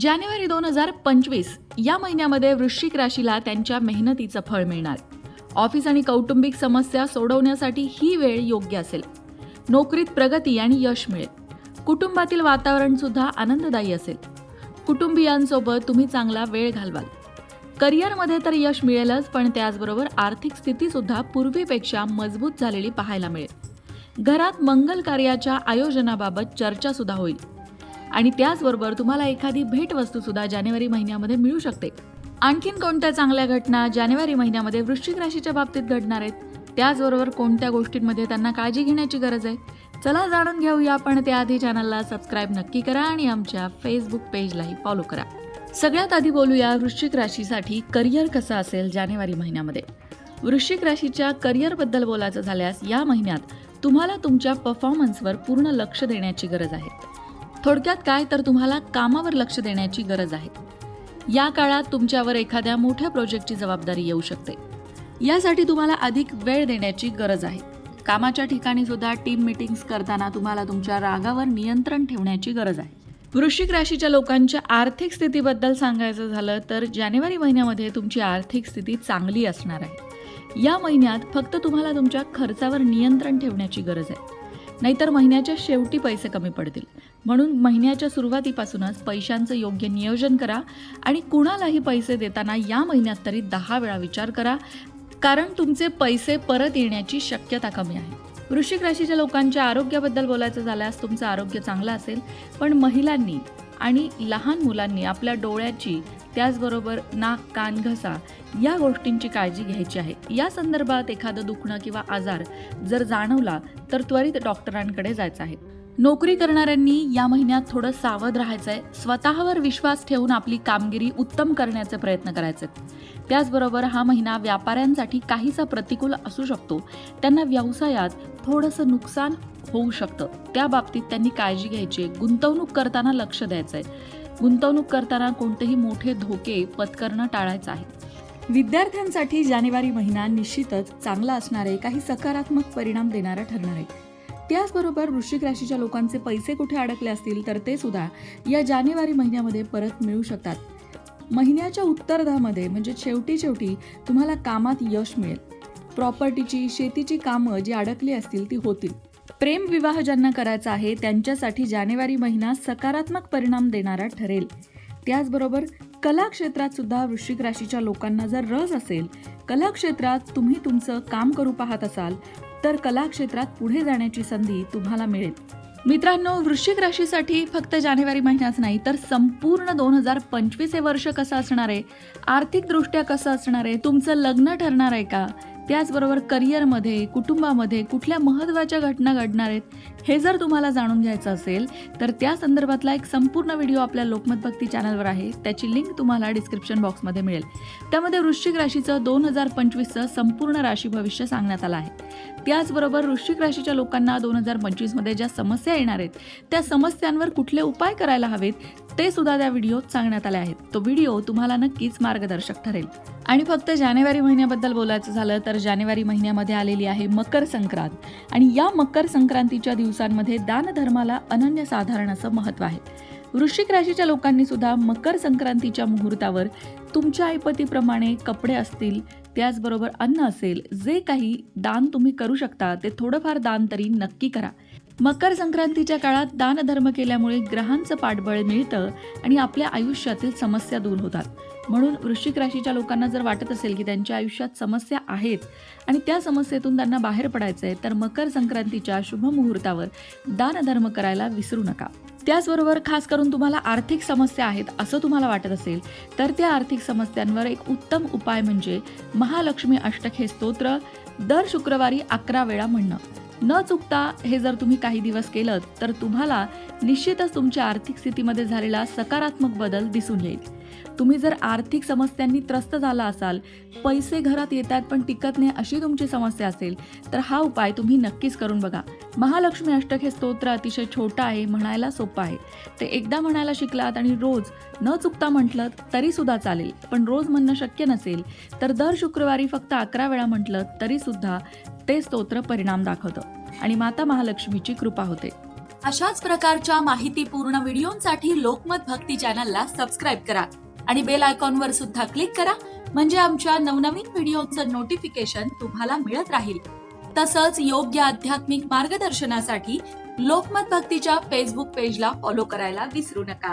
जानेवारी दोन हजार पंचवीस या महिन्यामध्ये वृश्चिक राशीला त्यांच्या मेहनतीचं फळ मिळणार. ऑफिस आणि कौटुंबिक समस्या सोडवण्यासाठी ही वेळ योग्य असेल. नोकरीत प्रगती आणि यश मिळेल. कुटुंबातील वातावरण सुद्धा आनंददायी असेल. कुटुंबियांसोबत तुम्ही चांगला वेळ घालवाल. करिअरमध्ये तर यश मिळेलच पण त्याचबरोबर आर्थिक स्थिती सुद्धा पूर्वीपेक्षा मजबूत झालेली पाहायला मिळेल. घरात मंगल कार्याच्या आयोजनाबाबत चर्चा सुद्धा होईल. आणि त्याचबरोबर तुम्हाला एखादी भेटवस्तू सुद्धा जानेवारी महिन्यामध्ये मिळू शकते. आणखीन कोणत्या चांगल्या घटना जानेवारी महिन्यामध्ये वृश्चिक राशीच्या बाबतीत घडणार आहेत? त्याचबरोबर कोणत्या गोष्टींमध्ये त्यांना काळजी घेण्याची गरज आहे? चला जाणून घेऊया पण त्याआधी चॅनलला सबस्क्राईब नक्की करा आणि आमच्या फेसबुक पेजलाही फॉलो करा. सगळ्यात आधी बोलूया वृश्चिक राशीसाठी करिअर कसं असेल जानेवारी महिन्यामध्ये? वृश्चिक राशीच्या करिअरबद्दल बोलायचं झाल्यास या महिन्यात तुम्हाला तुमच्या परफॉर्मन्सवर पूर्ण लक्ष देण्याची गरज आहे. थोडक्यात काय तर तुम्हाला कामावर लक्ष देण्याची गरज आहे. या काळात तुमच्यावर एखाद्या मोठ्या प्रोजेक्टची जबाबदारी येऊ शकते. यासाठी तुम्हाला अधिक वेळ देण्याची गरज आहे. कामाच्या ठिकाणी सुद्धा टीम मिटिंग्स करताना तुम्हाला तुमच्या रागावर नियंत्रण ठेवण्याची गरज आहे. वृश्चिक राशीच्या लोकांच्या आर्थिक स्थितीबद्दल सांगायचं झालं तर जानेवारी महिन्यामध्ये तुमची आर्थिक स्थिती चांगली असणार आहे. या महिन्यात फक्त तुम्हाला तुमच्या खर्चावर नियंत्रण ठेवण्याची गरज आहे. नाहीतर महिन्याच्या शेवटी पैसे कमी पडतील. म्हणून महिन्याच्या सुरुवातीपासूनच पैशांचं योग्य नियोजन करा आणि कुणालाही पैसे देताना या महिन्यात तरी दहा वेळा विचार करा. कारण तुमचे पैसे परत येण्याची शक्यता कमी आहे. वृश्चिक राशीच्या लोकांच्या आरोग्याबद्दल बोलायचं झाल्यास तुमचं आरोग्य चांगलं असेल. पण महिलांनी आणि लहान मुलांनी आपल्या डोळ्याची त्याचबरोबर नाक कान घसा या गोष्टींची काळजी घ्यायची आहे. या संदर्भात एखादं दुखणं किंवा आजार जर जाणवला तर त्वरित डॉक्टरांकडे जायचं आहे. नोकरी करणाऱ्यांनी या महिन्यात थोडं सावध राहायचं आहे स्वतःवर विश्वास ठेवून आपली कामगिरी उत्तम करण्याचे प्रयत्न करायचे. त्याचबरोबर हा महिना व्यापाऱ्यांसाठी काहीसा प्रतिकूल असू शकतो. त्यांना व्यवसायात थोडंसं नुकसान होऊ शकतं. त्या बाबतीत त्यांनी काळजी घ्यायची. आहे. गुंतवणूक करताना लक्ष द्यायचं आहे गुंतवणूक करताना कोणतेही मोठे धोके पत्करणं टाळायचं आहे. विद्यार्थ्यांसाठी जानेवारी महिना निश्चितच चांगला असणार आहे काही सकारात्मक परिणाम देणारा ठरणार आहे. त्याचबरोबर वृश्चिक राशीच्या लोकांचे पैसे कुठे अडकले असतील तर ते सुद्धा या जानेवारी महिन्यामध्ये परत मिळू शकतात. महिन्याच्या उत्तरार्धामध्ये म्हणजे शेवटी शेवटी तुम्हाला कामात यश मिळेल. प्रॉपर्टीची शेतीची कामं जी अडकली असतील ती होतील. प्रेम विवाह ज्यांना करायचा आहे त्यांच्यासाठी जानेवारी महिना सकारात्मक परिणाम देणारा ठरेल. त्याचबरोबर कला क्षेत्रात सुद्धा वृश्चिक राशीच्या लोकांना जर रस असेल कला क्षेत्रात तुम्ही तुमचं काम करू पाहत असाल तर कला क्षेत्रात पुढे जाण्याची संधी तुम्हाला मिळेल. मित्रांनो वृश्चिक राशीसाठी फक्त जानेवारी महिन्याच नाही तर संपूर्ण दोन हजार पंचवीस हे वर्ष कसं असणार आहे? आर्थिकदृष्ट्या कसं असणार आहे? तुमचं लग्न ठरणार आहे का? त्याचबरोबर करिअरमध्ये कुटुंबामध्ये कुठल्या महत्त्वाच्या घटना घडणार आहेत हे जर तुम्हाला जाणून घ्यायचं असेल तर त्या संदर्भातला एक संपूर्ण व्हिडिओ आपल्या लोकमत भक्ती चॅनलवर आहे. त्याची लिंक तुम्हाला डिस्क्रिप्शन बॉक्समध्ये मिळेल. त्यामध्ये वृश्चिक राशीचं दोन हजार पंचवीसचं संपूर्ण राशी भविष्य सांगण्यात आलं आहे. त्याचबरोबर वृश्चिक राशीच्या लोकांना दोन हजार पंचवीसमध्ये ज्या समस्या येणार आहेत त्या समस्यांवर कुठले उपाय करायला हवेत ते सुद्धा त्या व्हिडिओत सांगण्यात आले आहेत. तो व्हिडिओ तुम्हाला नक्कीच मार्गदर्शक ठरेल. आणि फक्त जानेवारी महिन्याबद्दल बोलायचं झालं तर जानेवारी महिन्यामध्ये आलेली आहे मकर संक्रांत. आणि या मकर संक्रांतीच्या दिवसांमध्ये दानधर्माला अनन्यसाधारण असं महत्त्व आहे. वृश्चिक राशीच्या लोकांनी सुद्धा मकर संक्रांतीच्या मुहूर्तावर तुमच्या ऐपतीप्रमाणे कपडे असतील त्याचबरोबर अन्न असेल जे काही दान तुम्ही करू शकता ते थोडंफार दान तरी नक्की करा. मकर संक्रांतीच्या काळात दानधर्म केल्यामुळे ग्रहांचं पाठबळ मिळतं आणि आपल्या आयुष्यातील समस्या दूर होतात. म्हणून वृश्चिक राशीच्या लोकांना जर वाटत असेल की त्यांच्या आयुष्यात समस्या आहेत आणि त्या समस्येतून त्यांना बाहेर पडायचं आहे तर मकर संक्रांतीच्या शुभ मुहूर्तावर दानधर्म करायला विसरू नका. त्याचबरोबर खास करून तुम्हाला आर्थिक समस्या आहेत असं तुम्हाला वाटत असेल तर त्या आर्थिक समस्यांवर एक उत्तम उपाय म्हणजे महालक्ष्मी अष्टक हे स्तोत्र दर शुक्रवारी अकरा वेळा म्हणणं. न चुकता हे जर तुम्ही काही दिवस केलं तर तुम्हाला निश्चितच तुमच्या आर्थिक स्थितीमध्ये झालेला सकारात्मक बदल दिसून येईल. तुम्ही जर आर्थिक समस्यांनी त्रस्त झाला असाल पैसे घरात येतात पण टिकत नाही अशी तुमची समस्या असेल तर हा उपाय तुम्ही नक्कीच करून बघा. महालक्ष्मी अष्टक हे स्तोत्र अतिशय छोटं आहे म्हणायला सोपं आहे. ते एकदा म्हणायला शिकलात आणि रोज न चुकता म्हटलं तरी सुद्धा चालेल. पण रोज म्हणणं शक्य नसेल तर दर शुक्रवारी फक्त अकरा वेळा म्हटलं तरी सुद्धा ते स्तोत्र परिणाम दाखवतं. आणि माता महालक्ष्मीची कृपा होते. अशाच प्रकारच्या माहितीपूर्ण व्हिडिओंसाठी लोकमत भक्ती चॅनलला सबस्क्राईब करा आणि बेल आयकॉनवर सुद्धा क्लिक करा म्हणजे आमच्या नवनवीन व्हिडिओचं नोटिफिकेशन तुम्हाला मिळत राहील. तसंच योग्य आध्यात्मिक मार्गदर्शनासाठी लोकमत भक्तीच्या फेसबुक पेजला फॉलो करायला विसरू नका.